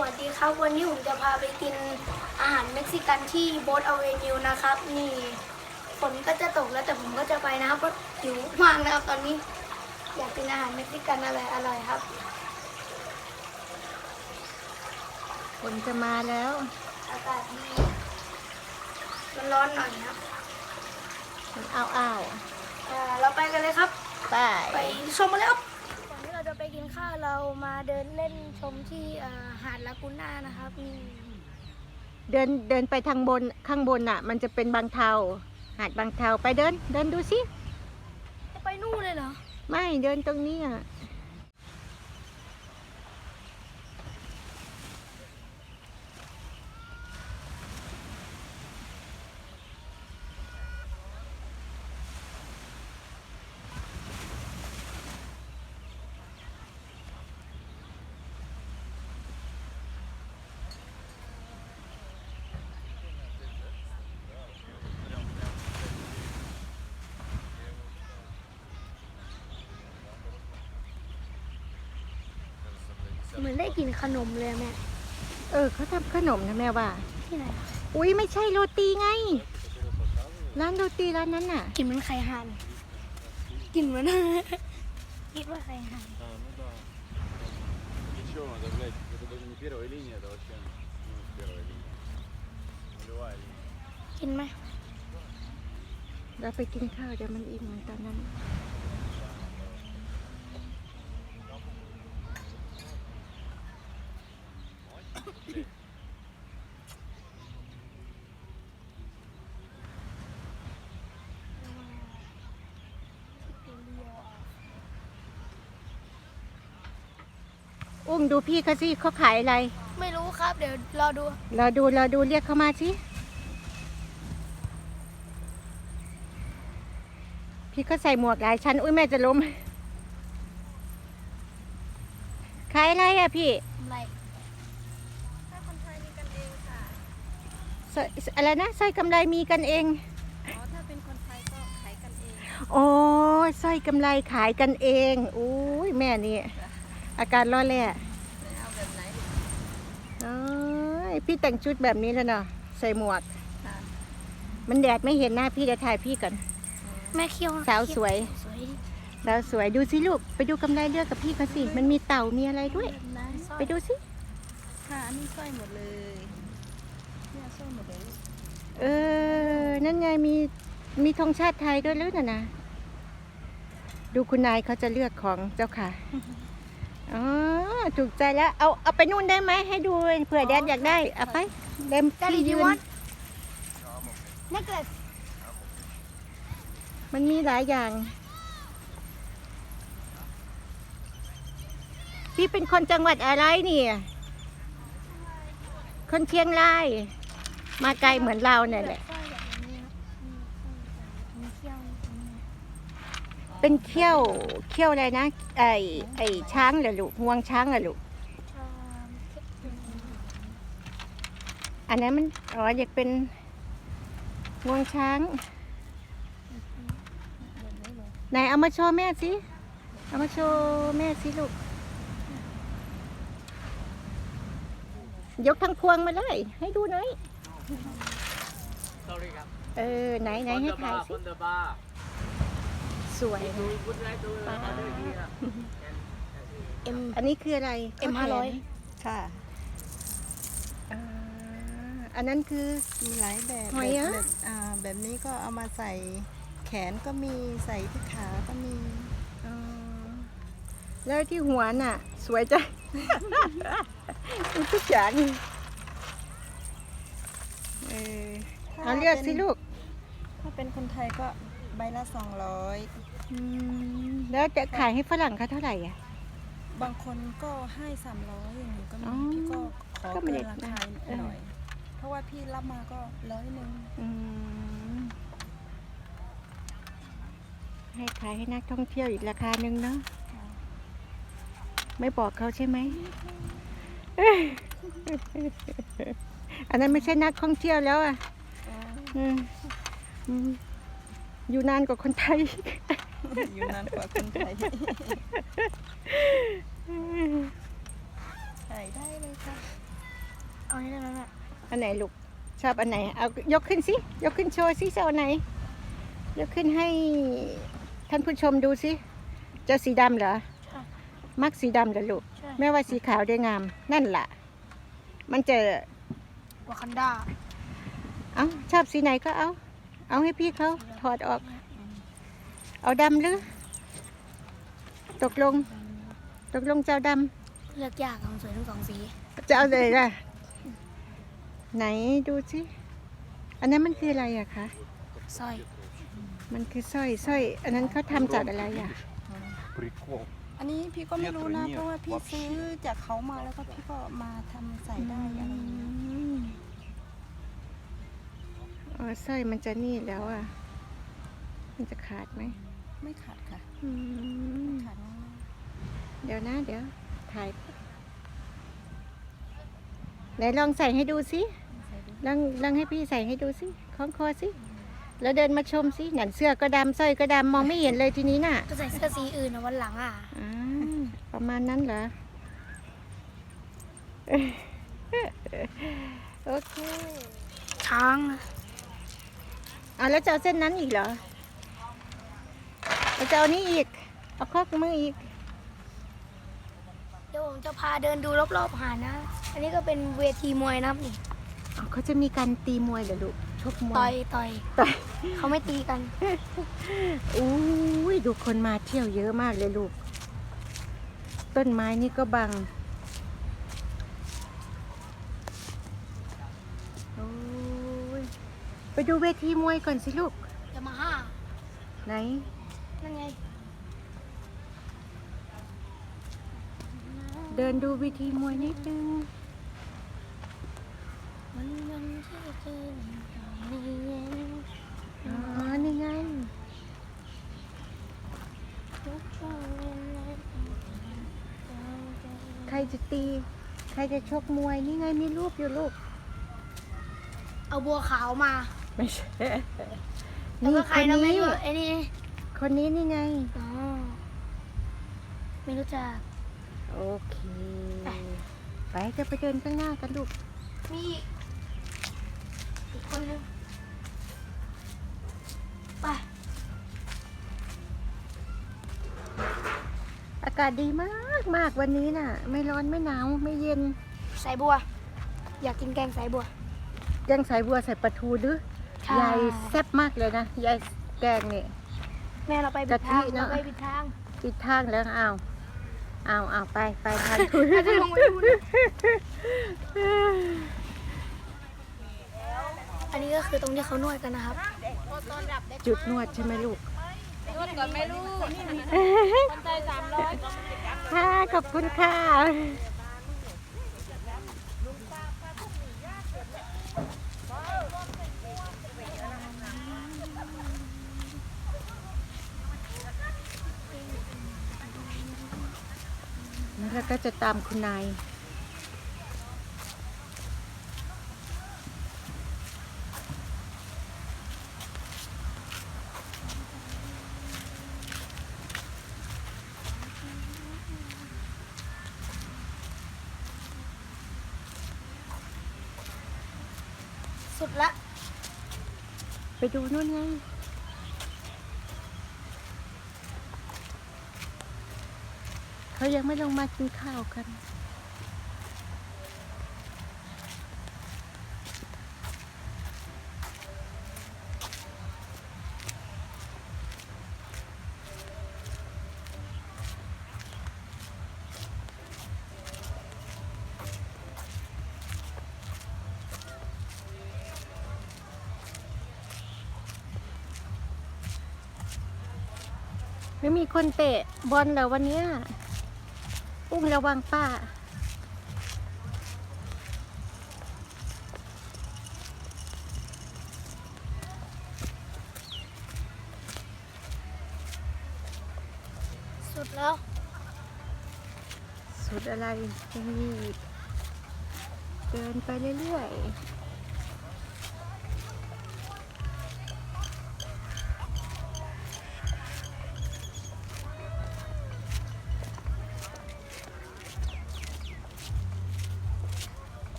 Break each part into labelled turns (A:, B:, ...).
A: วัสดีครับ วันนี้ผมจะพาไปกินอาหารเม็กซิกันที่โบสอเวนิวนะครับ นี่ฝนก็จะตกแล้วแต่ผมก็จะไปนะครับเพราะหิวมากนะครับตอนนี้อยากกินอาหารเม็กซิกันอะไรอร่อยๆครับ
B: ฝนจะมาแล้ว
A: อากาศดีร้อนๆหน่อยครับ
B: มันอ้าวอ้าว
A: เอ่อเราไปกันเลยครับ
B: ๆไป
A: ไปชมมาเลยครับ ข้าวเรามาเดินเล่นชมที่เอ่อหาดลากูน่านะครับนี่
B: เดินเดินไปทางบนข้างบนอะ มันจะเป็นบางเทาหาดบางเทาไปเดิน เดินดูสิ
A: จะไปนู่นเลยเหรอ
B: ไม่เดินตรงนี้อะ
A: เหมือนได้กินขนมเลยอะแม่
B: เออเขาทำขนมนะแม่ว่า
A: ที่ไหนอะ
B: อุ้ยไม่ใช่โรตีไง ร้านโรตีร้านนั้นน่ะ
A: กินเหมือนไข่ห่านกินเหมือน คิดว่าไข่ห่าน
C: А, ну да. Ничего, надо, блядь, это даже не первая линия, это вообще ну, первая линия. Нулевая линия.
A: กินไหม
B: เราไปกินข้าวเดี๋ยวมันอิ่มเหมือนตอนนั้น อุ้มดูพี่เขาสิเขาขายอะไร
A: ไม่รู้ครับ เดี๋ยวรอดู
B: เราดูเราดูเรียกเขามาสิพี่ก็ใส่หมวกหลายชั้น อุ้ยแม่จะล้มขายอะไรอะพี่
A: อะไร
D: ถ้าคนไทยมีกันเองค่ะ
B: สร้อยอะไรนะสร้อยกำไรมีกันเอง
D: อ๋อถ้าเป็นคนไทยก็ขายกันเอง
B: โอ้ยสร้อยกำไรขายกันเองอุ้ยแม่นี่ อาการร้อนแล่
D: เอาแบบไหน
B: โอ้ยพี่แต่งชุดแบบนี้แล้วเนาะใส่หมวก
D: ค่ะ
B: มันแดดไม่เห็นหน้าพี่จะถ่ายพี่ก่อน
A: แม่เคี้ยว
B: สาวสวย
A: สวย
B: เราสวยดูสิลูก ไปดูกำไรเลือกกับพี่เขาสิ มันมีเต่ามีอะไรด้วย
D: แบบไหนสร้อย
B: ไปดูสิ
D: ค่ะอันนี้สร้อยหมดเลยเนี่ยสร้อยหมดเลย
B: เออ นั่นไงมีมีธงชาติไทยด้วยแล้วนะนะ ดูคุณนายเขาจะเลือกของเจ้าค่ะ อ๋อถูกใจแล้ว เอาเอาไปนู่นได้ไหมให้ดูเผื่อแดดอยากได้เอาไปเดม
A: ดา
B: ที่
A: ดี
B: ยื
A: ดี
B: น
A: วันนักเกิด
B: มันมีหลายอย่าง พี่เป็นคนจังหวัดอะไรเนี่ย คนเชียงราย มาไกลเหมือนเราเนี่ยแหละ
A: สร้อยแบบนี้ครับมีเคี้ยวนี่
B: เป็นเขี้ยวเขี้ยวอะไรนะ ไอไอช้างเหรอลูกงวงช้างเหรอลูก
A: เอ่อ
B: อันนั้นมันอ๋ออยากเป็นงวงช้างไหนเอามาโชว์แม่สิเอามาโชว์แม่สิลูกยกทั้งพวงมาเลย ให้ดูหน่อย
E: Sorry ครับ
B: เออไหนไหนให้ถ่ายสิ วย
E: ดูพุทธไรตัวออเดอร์ดีครับ
A: เอ็ม
B: อันนี้คืออะไร
A: เอ็มห้าร้อย
D: ค่ะ
B: อ่าอันนั้นคือ
D: มีหลายแบบ
B: หอยอะ
D: แบบอ่าแบบนี้ก็เอามาใส่แขนก็มีใส่ที่ขาก็มี
B: ออแล้วที่หัวน่ะ สวยจังมีทุกอย่างเออเอาเลือกสิลูก
D: ถ้าเป็นคนไทยก็ใบละสองร้อย
B: อืมแล้วจะขายให้ฝรั่งเขาเท่าไหร่อะ
D: บางคนก็ให้สามร้อยอย่างนี้ก็
B: อ๋
D: มี
B: อ
D: พี่ก็ขอ
B: ก็ไม่
D: เกิ
B: ได้
D: นราคา
B: เออ
D: หน่อย เพราะว่าพี่รับมาก็ร้อยหนึ่ง
B: อืมให้ขายให้นักท่องเที่ยวอีกราคาหนึ่งเนาะไม่บอกเขาใช่ไหม อันนั้นไม่ใช่นักท่องเที่ยวแล้วอะ อืมอืมอยู่นานกว่าคนไทย
D: อยู่นานกว่าคนไทยขายได้เลยค่ะ
A: เอานี่ได้ไหมแม่
B: อันไหนลูกชอบอันไหน เอายกขึ้นสิ ยกขึ้นโชว์สิจะเอาอันไหน ยกขึ้นให้ท่านผู้ชมดูสิเจ้าสีดำเหรอ
A: ใช่
B: มักสีดำเหรอลูก
A: ใช่
B: แม่ว่าสีขาวได้งาม นั่นล่ะมันจะ
A: วากันดา
B: เอาชอบสีไหนก็เอา เอาให้พี่เขาถอดออก เอาดำหรือ ตกลง ตกลงเจ้าดำ
A: เลือกยากของสวยทั้งสองสี
B: จะเอาเลยล่ะ ไหนดูสิอันนั้นมันคืออะไรอะคะ
A: สร้อย
B: มันคือสร้อยสร้อย อันนั้นเขาทำจากอะไรอะ
C: Прикол.
D: อันนี้พี่ก็ไม่รู้นะ
C: เพ
D: ราะว่าพี่ซื้อจากเขามาแล้วก็พี่ก็มาทำใส่ได้อะย่าง
B: อ๋อสร้อยมันจะนี่แล้วอะ มันจะขาดไหม
D: ไม่ขาดค่ะ
B: อืม
D: ขาดง่าย
B: เดี๋ยวนะ เดี๋ยว ถ่ายไหนลองใส่ให้ดูสิ
D: ๆใส่ดู
B: ลองลองให้พี่ใส่ให้ดูสิคล้องคอสิแล้วเดินมาชมสิหนันเสื้อก็ดำสร้อยก็ดำมองไม่เห็นเลยทีนี้น่ะ
A: ก็ใส่เสื้อสีอื่นนะวันหลังอะ
B: อ่าประมาณนั้นเหรอ โอเค
A: ช้างนะ
B: เอาแล้วจะเอาเส้นนั้นอีกเหรอ แล้วจะเอานี้อีก เอาข้อมืออีก
A: เดี๋ยวผมจะพาเดินดูรอบๆหาดนะ อันนี้ก็เป็นเวทีมวยนะครับนี่
B: เอาเขาจะมีการตีมวยเหรอลูกชกมวย
A: ต่อยต่อย
B: ต่อย
A: เขาไม่ตีกัน
B: อุ้ยดูคนมาเที่ยวเยอะมากเลยลูก ต้นไม้นี่ก็บังโอ้ยไปดูเวทีมวยก่อนสิลูก
A: ยามาฮ่า
B: ไหน
A: นั่นไง
B: เดินดูเวทีมวยนิดนึง
A: มันยังที่เจอในเย็น
B: อ๋อนี่ไง
A: ทุกช่วงเวลา
B: ใครจะตี ใครจะชกมวยนี่ไงมีรูปอยู่ลูก
A: เอาบัวขาวมา
B: ไม่ใช่
A: แล้ว
B: นี่
A: ก็
B: ค
A: ใคร
B: น
A: นะไม่
B: นี้
A: รู้ไอ้นี่
B: คนนี้นี่ไง
A: อ๋อ ไม่รู้จัก
B: โอเคไปจะไปเดินข้างหน้ากันลูก
A: มีอีกอีกคนนึงไป
B: อากาศดีมากมากวันนี้น่ะ ไม่ร้อนไม่หนาวไม่เย็น
A: สายบัว อยากกินแกงสายบัว
B: ยังใส่บัวใส่ปลาทูหรือ
A: ใช่
B: ยายแซ่บมากเลยนะยายแกงนี่
A: แม่เราไปบิดทาง
B: กะทิเน
A: เรา
B: อะ
A: ไปบิดทาง
B: ปิดทางแล้วเอาเอาเอาไปไปทานทุน
A: เราจะลงไปดูนะอันนี้ก็คือตรงที่เขานวดกันนะครับ
B: จุดนวดใช่ไหมลูก
E: นวดก่อนไหมลูกคนใจสามร้อย
B: ค่ะ ขอบคุณค่ะ แล้วก็จะตามคุณนาย
A: สุดละ
B: ไปดูนู่นไง เขายังไม่ลงมากินข้าวกัน ไม่มีคนเตะบอลเหรอวันเนี้ย อุ้มระวังป้า
A: สุดแล้ว
B: สุดอะไรยังมีอีกเดินไปเรื่อย
A: สุ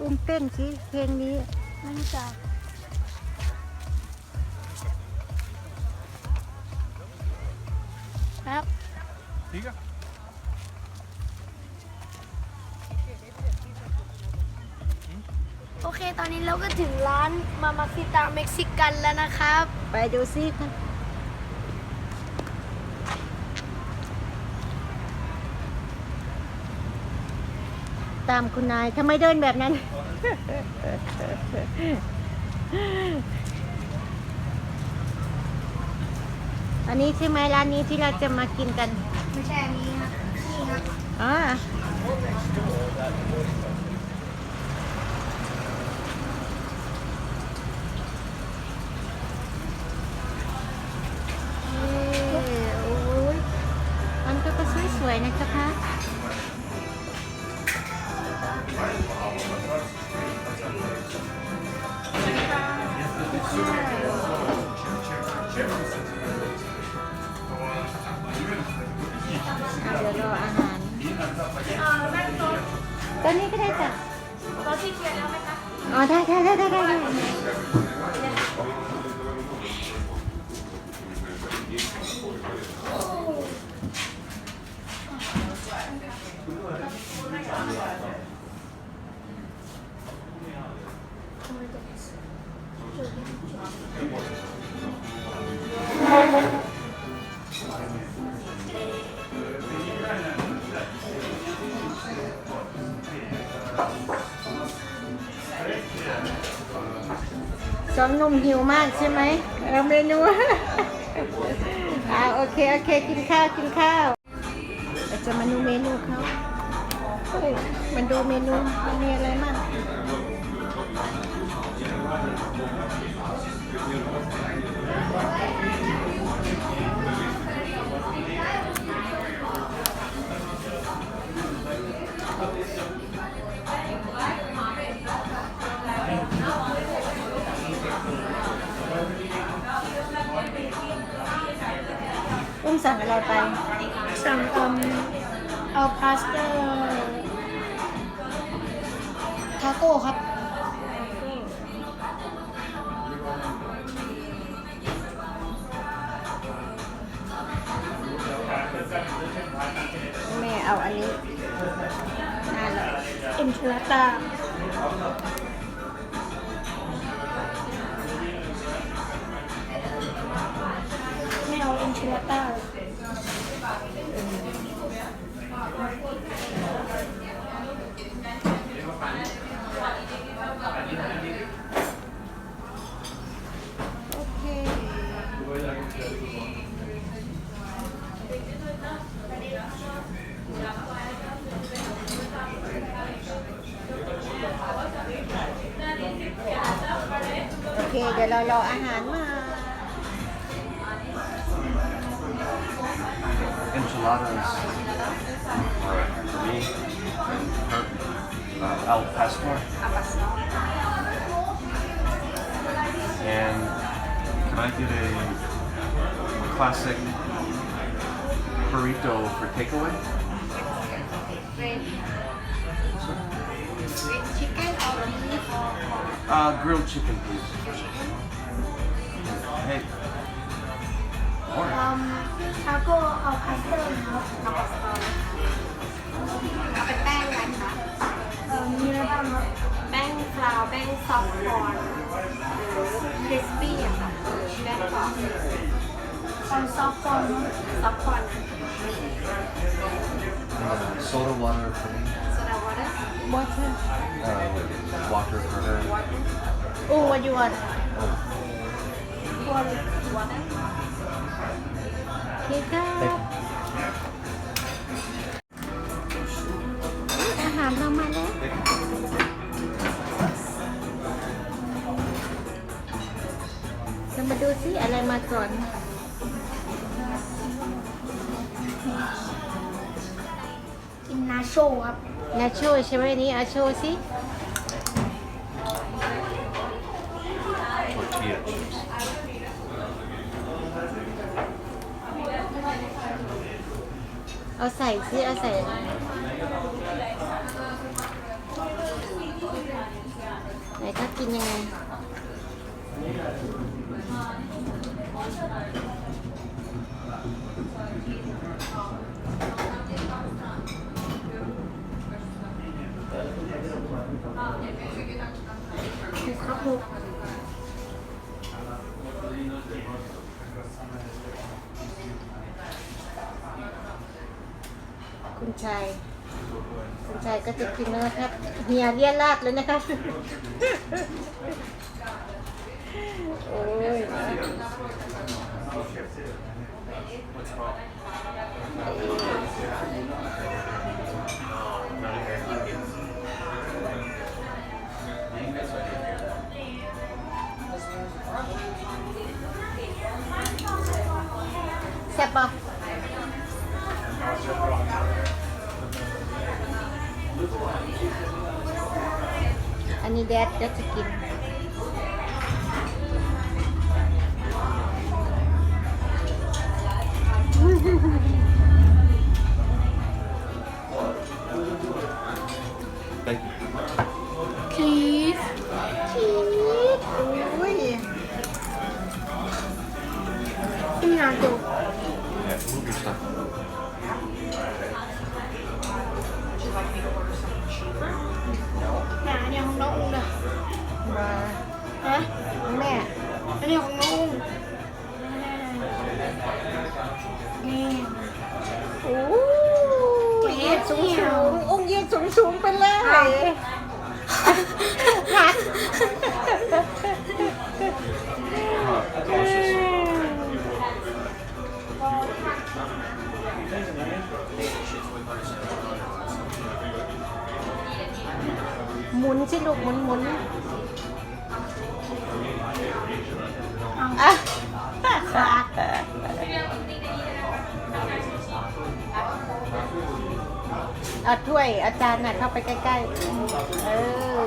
B: อุ้มเต้นสิเพลงนี้
A: ไม่รู้จักครับ
C: Siga.
A: โอเค ตอนนี้เราก็ถึงร้านมามาซิตาเม็กซิกันแล้วนะครับ
B: ไปดูสิ ตามคุณนายทำไมเดินแบบนั้น อันนี้ใช่ไหมร้านนี้ที่เราจะมากินกัน
A: ไม่ใช่อันนี้ครับนี่ครับ
B: อ๋อเอ้ยโอ้ยมันก็ก็สวยๆนะเจ้าคะ สองนุ่มหิวมากใช่ไหมเออเมนูอ่าโอเค โอเค กินข้าว กินข้าว จะมาดูเมนูเขา ยมันดูเมนูมันมีอะไรบ้างอุ้มสั่งอะไรไป
A: สั่งเอิ่มเอาพาสต้า
B: เอาอันนี้น่าเลย
A: เอ็นชลาตา เค
B: เดี๋ยวเรารออาหารมา
F: enchiladas are for me and her, uh, al pastor. And can I get a classic burrito for takeaway? Uh, grilled chicken, please. Hey. Order.
A: เอิ่มทาโก้เอาพาสต้าครับ
E: เอาเป็นแป้งอะไรคะ
A: เอ่อมีอะไรบ้างครับ
E: แป้งฟลาวแป้งซอฟต์คอร์นหรือคริสปี้อะค่ะแป้งกรอบ
A: คอนซอฟต์คอนครับ
E: ซอฟต์คอร์น
F: Uh, soda water for me.
E: โซดาวอเตอร์
B: water
F: Uh, water for her.
B: oh what you want
A: ตัว
E: วอเตอร์
B: โอเคครับอุ๊ยอาหารเรามาแล้ว เรามาดูซิอะไรมาก่อน
A: กินนาโชครับ
B: นาโชใช่ไหมนี่อาโชสิ
F: Tortilla chips.
B: เอาใส่สิเอาใส่ ไหนเขากินยังไง
A: ครับผม
B: คุณชาย ก็จะกินแล้วนะครับเฮียเลียราดเลยนะครับ โอ้ยแซ่บปะ อันนี้แดดแดดจะกิน
F: Thank you.
A: คีส
B: อุ้ย
A: ที่มีนานจู
F: Yeah, move your stuff.
A: หนาเนี่ยของ น้องอุ้งนะ
B: มา
A: ฮะ
B: แม่
A: อันนี้ของน้องอุ้งนี่
B: โอ้ยยืนสูงสูงองค์ยืนสูงสูงไปเลยหัก หมุนสิลูกหมุนหมุนอะเอาถ้วยอาจารย์น่ะเข้าไปใกล้ๆ เอ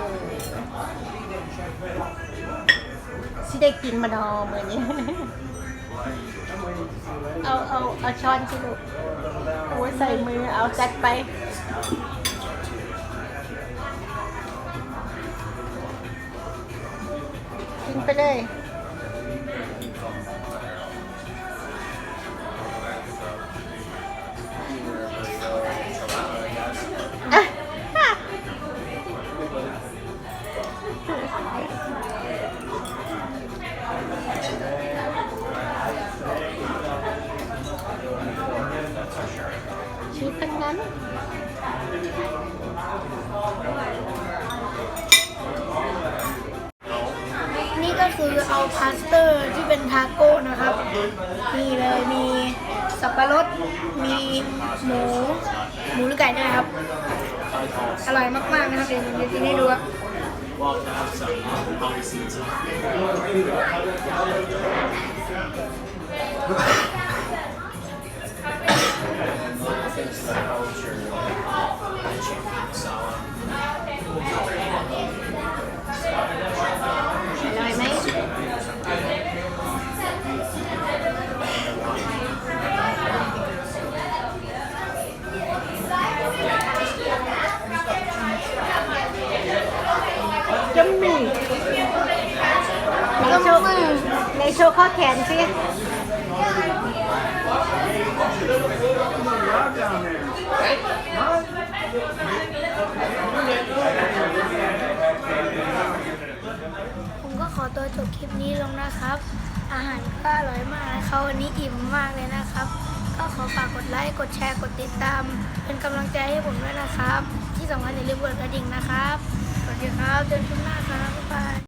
B: อสิได้กินมาดอมือนี้เอาเอาเอาช้อนสิลูกโอ้ยใส่มือเอาจัดไป กินไปเลย อ่ะฮะชีสทั้งนั้น
A: คือเอาพาสเตอร์ที่เป็นทาโก้นะครับนี่เลยมีสับปะรด มีหมู หมูหรือไก่ด้วยครับ อร่อยมากๆนะครับเดี๋ยวผมจะกินให้ดูครับ
B: โชว์ข้อแขนสิ
A: ผมก็ขอตัวจบคลิปนี้ลงนะครับ อาหารก็อร่อยมากนะครับวันนี้อิ่มมากเลยนะครับ ก็ขอฝากกดไลค์ กดแชร์ กดติดตาม เป็นกำลังใจให้ผมด้วยนะครับ ที่สำคัญอย่าลืมกดกระดิ่งนะครับ สวัสดีครับ เจอกันคลิปหน้าครับบ๊ายบาย